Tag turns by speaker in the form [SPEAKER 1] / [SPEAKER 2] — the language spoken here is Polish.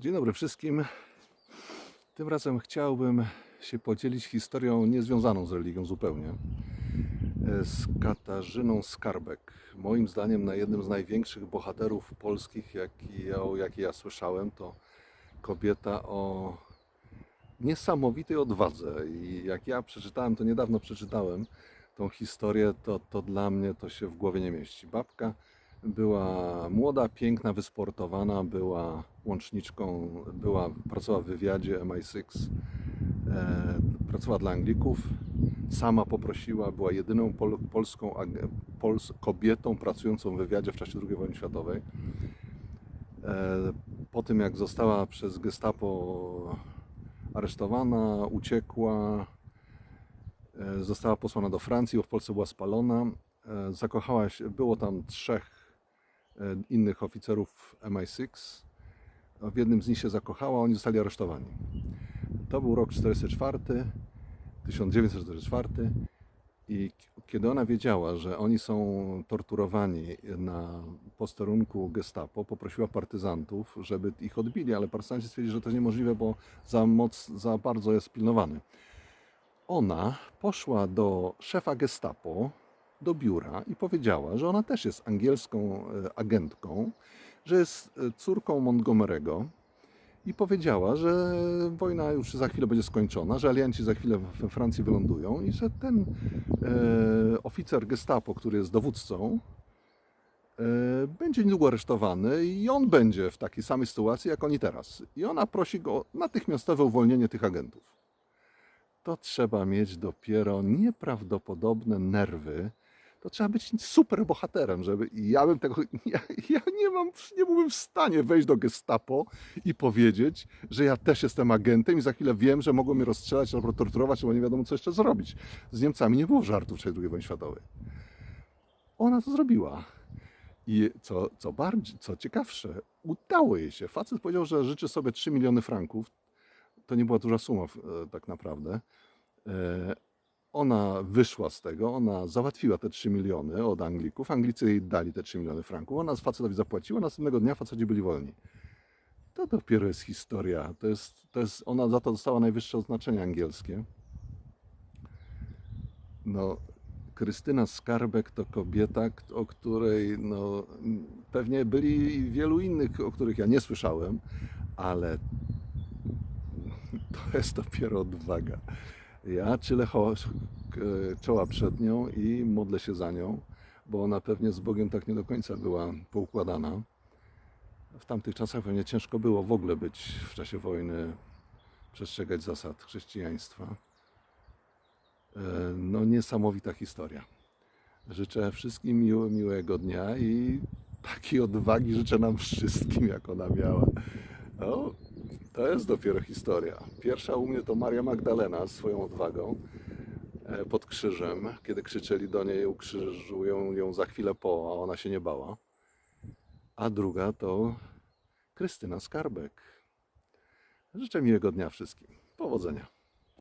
[SPEAKER 1] Dzień dobry wszystkim. Tym razem chciałbym się podzielić historią niezwiązaną z religią zupełnie. E, Z Katarzyną Skarbek. Moim zdaniem na jednym z największych bohaterów polskich, jaki, o jakie ja słyszałem, to kobieta o niesamowitej odwadze. I jak ja przeczytałem, to niedawno przeczytałem tą historię, to, to dla mnie to się w głowie nie mieści. Babka była młoda, piękna, wysportowana, była łączniczką, była, pracowała w wywiadzie MI6, e, pracowała dla Anglików. Sama poprosiła, była jedyną pol, polską pols, kobietą pracującą w wywiadzie w czasie II wojny światowej. E, po tym, jak została przez Gestapo aresztowana, uciekła, e, została posłana do Francji, bo w Polsce była spalona. E, Zakochała się, było tam trzech innych oficerów MI6. W jednym z nich się zakochała, oni zostali aresztowani. To był rok 44, 1944 i kiedy ona wiedziała, że oni są torturowani na posterunku Gestapo, poprosiła partyzantów, żeby ich odbili, ale partyzanci stwierdzili, że to niemożliwe, bo za, moc, za bardzo jest pilnowany. Ona poszła do szefa Gestapo, do biura i powiedziała, że ona też jest angielską e, agentką, że jest e, córką Montgomery'ego i powiedziała, że wojna już za chwilę będzie skończona, że alianci za chwilę we Francji wylądują i że ten e, oficer Gestapo, który jest dowódcą, e, będzie niedługo aresztowany i on będzie w takiej samej sytuacji jak oni teraz. I ona prosi go o natychmiastowe uwolnienie tych agentów. To trzeba mieć dopiero nieprawdopodobne nerwy. To trzeba być super bohaterem, żeby. i Ja bym tego. Ja, ja nie mam, nie byłbym w stanie wejść do gestapo i powiedzieć, że ja też jestem agentem i za chwilę wiem, że mogą mnie rozstrzelać albo torturować, albo nie wiadomo co jeszcze zrobić. Z Niemcami nie było żartów czasie II wojny światowej. Ona to zrobiła. I co, co bardziej, co ciekawsze, udało jej się. Facet powiedział, że życzy sobie 3 miliony franków. To nie była duża suma e, tak naprawdę. Ona wyszła z tego, ona załatwiła te 3 miliony od Anglików. Anglicy jej dali te 3 miliony franków. Ona z facetowi zapłaciła, następnego dnia faceci byli wolni. To dopiero jest historia. To jest, to jest, ona za to dostała najwyższe oznaczenie angielskie. No, Krystyna Skarbek to kobieta, o której no, pewnie byli wielu innych, o których ja nie słyszałem, ale to jest dopiero odwaga. Ja k- czoła przed nią i modlę się za nią, bo ona pewnie z Bogiem tak nie do końca była poukładana. W tamtych czasach pewnie ciężko było w ogóle być w czasie wojny, przestrzegać zasad chrześcijaństwa. E, No niesamowita historia. Życzę wszystkim miło, miłego dnia i takiej odwagi życzę nam wszystkim, jak ona miała. No, to jest dopiero historia. Pierwsza u mnie to Maria Magdalena z swoją odwagą e, pod krzyżem, kiedy krzyczeli do niej, ukrzyżują ją za chwilę po, a ona się nie bała. A druga to Krystyna Skarbek. Życzę miłego dnia wszystkim. Powodzenia.